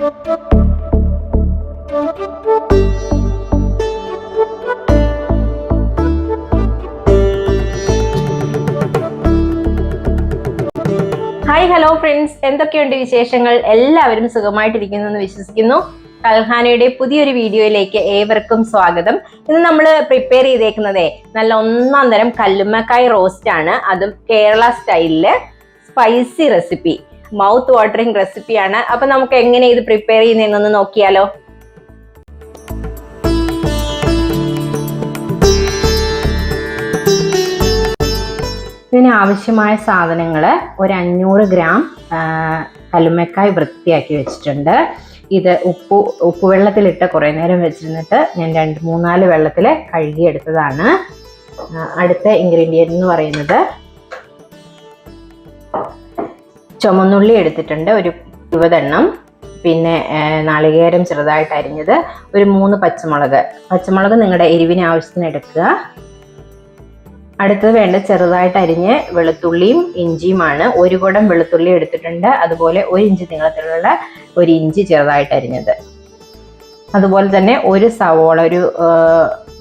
Hi hello friends എന്തൊക്കെയുണ്ട് വിശേഷങ്ങൾ? എല്ലാവരും സുഖമായിട്ടിരിക്കുന്നു എന്ന് വിശ്വസിക്കുന്നു. കൽഹാനയുടെ പുതിയൊരു വീഡിയോയിലേക്ക് ഏവർക്കും സ്വാഗതം. ഇന്ന് നമ്മൾ പ്രിപ്പയർ ചെയ്തേക്കുന്നതേ നല്ല ഒന്നാം തരം കല്ലുമ്മക്കായ് റോസ്റ്റ് ആണ്. അതും കേരള സ്റ്റൈലിൽ സ്പൈസി റെസിപ്പി മൗത്ത് വാട്ടറിങ് റെസിപ്പിയാണ് അപ്പൊ നമുക്ക് എങ്ങനെ ഇത് പ്രിപ്പയർ ചെയ്യുന്നതെന്നൊന്ന് നോക്കിയാലോ. ഇതിന് ആവശ്യമായ സാധനങ്ങൾ ഒരു അഞ്ഞൂറ് ഗ്രാം കലുമക്കായ് വൃത്തിയാക്കി വെച്ചിട്ടുണ്ട്. ഇത് ഉപ്പ് ഉപ്പുവെള്ളത്തിലിട്ട് കുറേ നേരം വെച്ചിരുന്നിട്ട് ഞാൻ രണ്ട് മൂന്നാൽ വെള്ളത്തിൽ കഴുകിയെടുത്തതാണ്. അടുത്ത ഇൻഗ്രീഡിയന്റ് എന്ന് പറയുന്നത് ചുമന്നുള്ളി എടുത്തിട്ടുണ്ട് ഒരു ഇരുപതെണ്ണം. പിന്നെ നാളികേരം ചെറുതായിട്ട് അരിഞ്ഞത് ഒരു മൂന്ന് പച്ചമുളക്. പച്ചമുളക് നിങ്ങളുടെ എരിവിന് ആവശ്യത്തിന് എടുക്കുക. അടുത്തത് വേണ്ട ചെറുതായിട്ട് അരിഞ്ഞ് വെളുത്തുള്ളിയും ഇഞ്ചിയുമാണ്. ഒരു കുടം വെളുത്തുള്ളി എടുത്തിട്ടുണ്ട്. അതുപോലെ ഒരു ഇഞ്ച് നീളത്തിലുള്ള ഒരു ഇഞ്ചി ചെറുതായിട്ട് അരിഞ്ഞത്. അതുപോലെ തന്നെ ഒരു സവാള ഒരു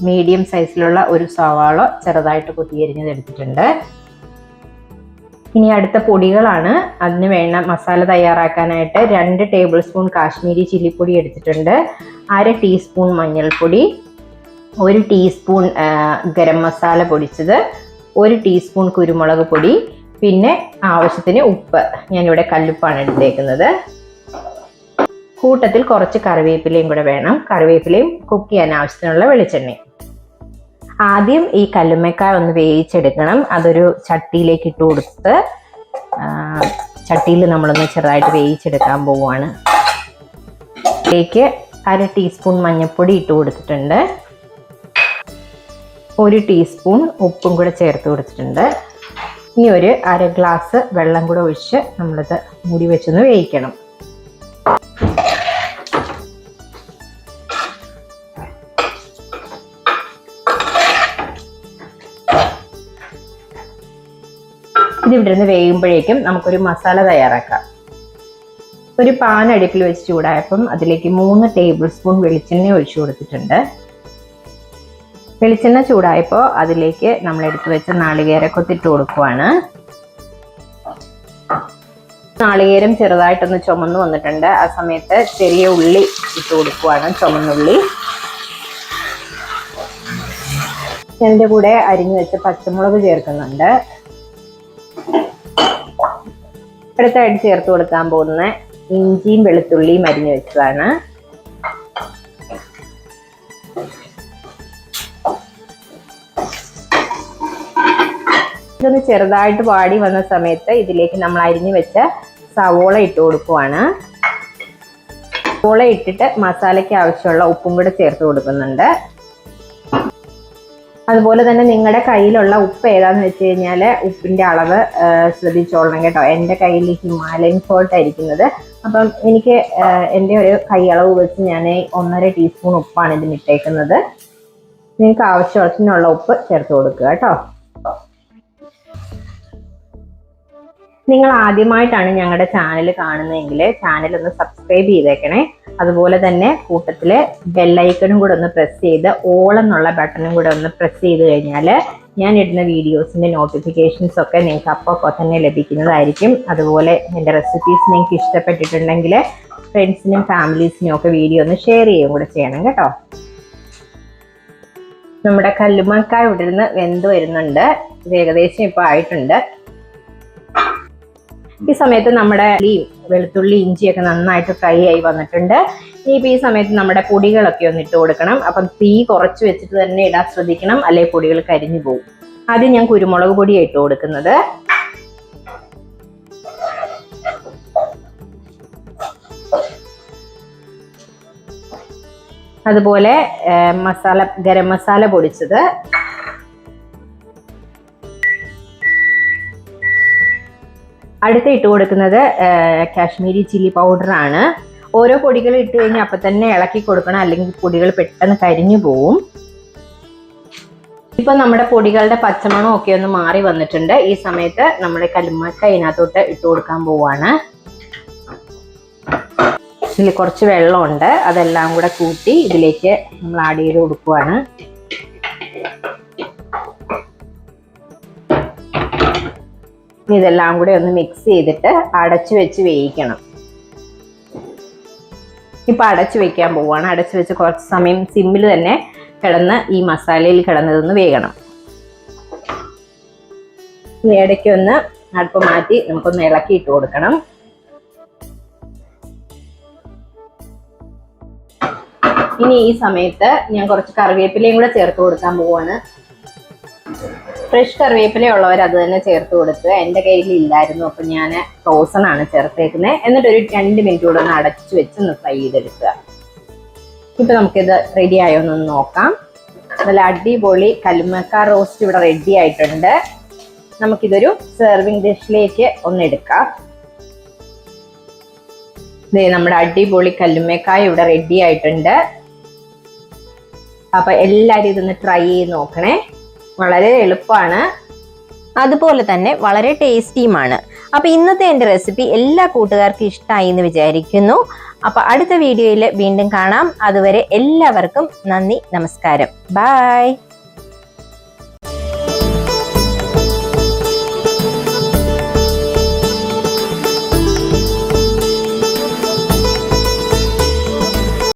മീഡിയം സൈസിലുള്ള ഒരു സവാള ചെറുതായിട്ട് കുത്തിയരിഞ്ഞത് എടുത്തിട്ടുണ്ട്. ഇനി അടുത്ത പൊടികളാണ്. അതിന് വേണ്ട മസാല തയ്യാറാക്കാനായിട്ട് രണ്ട് ടേബിൾ സ്പൂൺ കാശ്മീരി ചില്ലിപ്പൊടി എടുത്തിട്ടുണ്ട്. അര ടീസ്പൂൺ മഞ്ഞൾപ്പൊടി ഒരു ടീസ്പൂൺ ഗരം മസാല പൊടിച്ചത് ഒരു ടീസ്പൂൺ കുരുമുളക് പൊടി പിന്നെ ആവശ്യത്തിന് ഉപ്പ്. ഞാനിവിടെ കല്ലുപ്പാണ് എടുത്തേക്കുന്നത്. കൂട്ടത്തിൽ കുറച്ച് കറിവേപ്പിലയും കൂടെ വേണം. കറിവേപ്പിലയും കുക്ക് ചെയ്യാൻ ആവശ്യത്തിനുള്ള വെളിച്ചെണ്ണയും. ആദ്യം ഈ കല്ലുമ്മക്കായ ഒന്ന് വേവിച്ചെടുക്കണം. അതൊരു ചട്ടിയിലേക്ക് ഇട്ട് കൊടുത്ത് ചട്ടിയിൽ നമ്മളൊന്ന് ചെറുതായിട്ട് വേവിച്ചെടുക്കാൻ പോവുകയാണ്. ഇതിലേക്ക് അര ടീസ്പൂൺ മഞ്ഞൾപ്പൊടി ഇട്ട് കൊടുത്തിട്ടുണ്ട്. ഒരു ടീസ്പൂൺ ഉപ്പും കൂടെ ചേർത്ത് കൊടുത്തിട്ടുണ്ട്. ഇനി ഒരു അര ഗ്ലാസ് വെള്ളം കൂടെ ഒഴിച്ച് നമ്മളിത് മൂടി വെച്ചൊന്ന് വേവിക്കണം. ഇത് ഇവിടെ നിന്ന് വേകുമ്പോഴേക്കും നമുക്കൊരു മസാല തയ്യാറാക്കാം. ഒരു പാൻ അടുപ്പിൽ വെച്ച് ചൂടായപ്പം അതിലേക്ക് മൂന്ന് ടേബിൾ സ്പൂൺ വെളിച്ചെണ്ണ ഒഴിച്ചു കൊടുത്തിട്ടുണ്ട്. വെളിച്ചെണ്ണ ചൂടായപ്പോൾ അതിലേക്ക് നമ്മൾ എടുത്തു വെച്ച നാളികേരക്കൊത്ത് ഇട്ട് കൊടുക്കുവാണ്. നാളികേരം ചെറുതായിട്ടൊന്ന് ചുമന്ന് വന്നിട്ടുണ്ട്. ആ സമയത്ത് ചെറിയ ഉള്ളി ഇട്ട് കൊടുക്കുവാണ് ചുമന്നുള്ളി. എന്റെ കൂടെ അരിഞ്ഞു വെച്ച പച്ചമുളക് ചേർക്കുന്നുണ്ട്. അടുത്തായിട്ട് ചേർത്ത് കൊടുക്കാൻ പോകുന്ന ഇഞ്ചിയും വെളുത്തുള്ളിയും അരിഞ്ഞു വെച്ചതാണ്. ഇതൊന്ന് ചെറുതായിട്ട് വാടി വന്ന സമയത്ത് ഇതിലേക്ക് നമ്മൾ അരിഞ്ഞു വെച്ച സവോള ഇട്ട് കൊടുക്കുവാണ്. സവോള ഇട്ടിട്ട് മസാലയ്ക്ക് ആവശ്യമുള്ള ഉപ്പും കൂടെ ചേർത്ത് കൊടുക്കുന്നുണ്ട്. അതുപോലെ തന്നെ നിങ്ങളുടെ കയ്യിലുള്ള ഉപ്പ് ഏതാന്ന് വെച്ച് കഴിഞ്ഞാൽ ഉപ്പിന്റെ അളവ് ശ്രദ്ധിച്ചോളണം കേട്ടോ. എന്റെ കയ്യിൽ ഹിമാലയൻ സോൾട്ട് ആയിരിക്കുന്നത്. അപ്പം എനിക്ക് എന്റെ ഒരു കൈ അളവ് വെച്ച് ഞാൻ ഒന്നര ടീസ്പൂൺ ഉപ്പാണ് ഇതിന് ഇട്ടേക്കുന്നത്. നിങ്ങൾക്ക് ആവശ്യത്തിനുള്ള ഉപ്പ് ചേർത്ത് കൊടുക്കുക കേട്ടോ. നിങ്ങൾ ആദ്യമായിട്ടാണ് ഞങ്ങളുടെ ചാനൽ കാണുന്നതെങ്കിൽ ചാനൽ ഒന്ന് സബ്സ്ക്രൈബ് ചെയ്തേക്കണേ. അതുപോലെ തന്നെ കൂട്ടത്തിൽ ബെല്ലൈക്കണും കൂടെ ഒന്ന് പ്രസ് ചെയ്ത് ഓൾ എന്നുള്ള ബട്ടണും കൂടെ ഒന്ന് പ്രസ് ചെയ്ത് കഴിഞ്ഞാൽ ഞാൻ ഇടുന്ന വീഡിയോസിന്റെ നോട്ടിഫിക്കേഷൻസ് ഒക്കെ നിങ്ങൾക്ക് അപ്പോൾ തന്നെ ലഭിക്കുന്നതായിരിക്കും. അതുപോലെ എന്റെ റെസിപ്പീസ് നിങ്ങൾക്ക് ഇഷ്ടപ്പെട്ടിട്ടുണ്ടെങ്കിൽ ഫ്രണ്ട്സിനും ഫാമിലീസിനും ഒക്കെ വീഡിയോ ഒന്ന് ഷെയർ ചെയ്യുകയും കൂടെ ചെയ്യണം കേട്ടോ. നമ്മുടെ കല്ലുമക്കായ ഇവിടെ നിന്ന് വെന്ത് വരുന്നുണ്ട്. ഇത് ഏകദേശം ഇപ്പോൾ ആയിട്ടുണ്ട്. ഈ സമയത്ത് നമ്മുടെ വെളുത്തുള്ളി ഇഞ്ചിയൊക്കെ നന്നായിട്ട് ഫ്രൈ ആയി വന്നിട്ടുണ്ട്. ഇനിയിപ്പോൾ ഈ സമയത്ത് നമ്മുടെ പൊടികളൊക്കെ ഒന്ന് ഇട്ട് കൊടുക്കണം. അപ്പം തീ കുറച്ച് വെച്ചിട്ട് തന്നെ ഇടാൻ ശ്രദ്ധിക്കണം. അല്ലെങ്കിൽ പൊടികൾ കരിഞ്ഞു പോകും. ആദ്യം ഞാൻ കുരുമുളക് പൊടിയാണ് ഇട്ട് കൊടുക്കുന്നത്. അതുപോലെ മസാല ഗരം മസാല പൊടിച്ചത്. അടുത്ത ഇട്ട് കൊടുക്കുന്നത് കാശ്മീരി ചില്ലി പൗഡറാണ് ഓരോ പൊടികൾ ഇട്ട് കഴിഞ്ഞാൽ അപ്പം തന്നെ ഇളക്കി കൊടുക്കണം. അല്ലെങ്കിൽ പൊടികൾ പെട്ടെന്ന് കരിഞ്ഞു പോവും. ഇപ്പം നമ്മുടെ പൊടികളുടെ പച്ചമണം ഒക്കെ ഒന്ന് മാറി വന്നിട്ടുണ്ട്. ഈ സമയത്ത് നമ്മുടെ കല്ലുമ്മക്ക ഇതിനകത്തോട്ട് ഇട്ട് കൊടുക്കാൻ പോവാണ്. ഇതിൽ കുറച്ച് വെള്ളമുണ്ട്. അതെല്ലാം കൂടെ കൂട്ടി ഇതിലേക്ക് നമ്മൾ ആഡ് ചെയ്ത് കൊടുക്കുവാണ്. ഇതെല്ലാം കൂടി ഒന്ന് മിക്സ് ചെയ്തിട്ട് അടച്ചു വെച്ച് വേവിക്കണം. ഇപ്പം അടച്ചു വെക്കാൻ പോവുകയാണ് അടച്ചു വെച്ച് കുറച്ച് സമയം സിമ്മിൽ തന്നെ കിടന്ന് ഈ മസാലയിൽ കിടന്നതൊന്ന് വേകണം. ഇനി ഇടയ്ക്ക് ഒന്ന് അടുപ്പ് മാറ്റി നമുക്കൊന്ന് ഇളക്കി ഇട്ട് കൊടുക്കണം. ഇനി ഈ സമയത്ത് ഞാൻ കുറച്ച് കറിവേപ്പിലയും കൂടെ ചേർത്ത് കൊടുക്കാൻ പോവാണ്. ഫ്രഷ് കറിവേപ്പില ഉള്ളവർ അത് തന്നെ ചേർത്ത് കൊടുത്ത് എന്റെ കയ്യിൽ ഇല്ലായിരുന്നു അപ്പം ഞാൻ ഫ്രോസൺ ആണ് ചേർത്തേക്കുന്നത് എന്നിട്ട് ഒരു രണ്ട് മിനിറ്റ് കൂടെ ഒന്ന് അടച്ചു വെച്ച് ഒന്ന് ഫ്രൈ ചെയ്തെടുക്കുക. ഇപ്പൊ നമുക്കിത് റെഡി ആയോ എന്നൊന്ന് നോക്കാം. നല്ല അടിപൊളി കല്ലുമ്മക്ക റോസ്റ്റ് ഇവിടെ റെഡി ആയിട്ടുണ്ട്. നമുക്കിതൊരു സെർവിങ് ഡിഷിലേക്ക് ഒന്ന് എടുക്കാം. ഇതേ നമ്മുടെ അടിപൊളി കല്ലുമ്മക്കായ ഇവിടെ റെഡി ആയിട്ടുണ്ട്. അപ്പൊ എല്ലാവരും ഇതൊന്ന് ട്രൈ ചെയ്ത് നോക്കണേ. വളരെ എളുപ്പമാണ് അതുപോലെ തന്നെ വളരെ ടേസ്റ്റിയുമാണ്. അപ്പൊ ഇന്നത്തെ എന്റെ റെസിപ്പി എല്ലാ കൂട്ടുകാർക്കും ഇഷ്ടമായി എന്ന് വിചാരിക്കുന്നു. അപ്പൊ അടുത്ത വീഡിയോയിൽ വീണ്ടും കാണാം. അതുവരെ എല്ലാവർക്കും നന്ദി നമസ്കാരം. ബൈ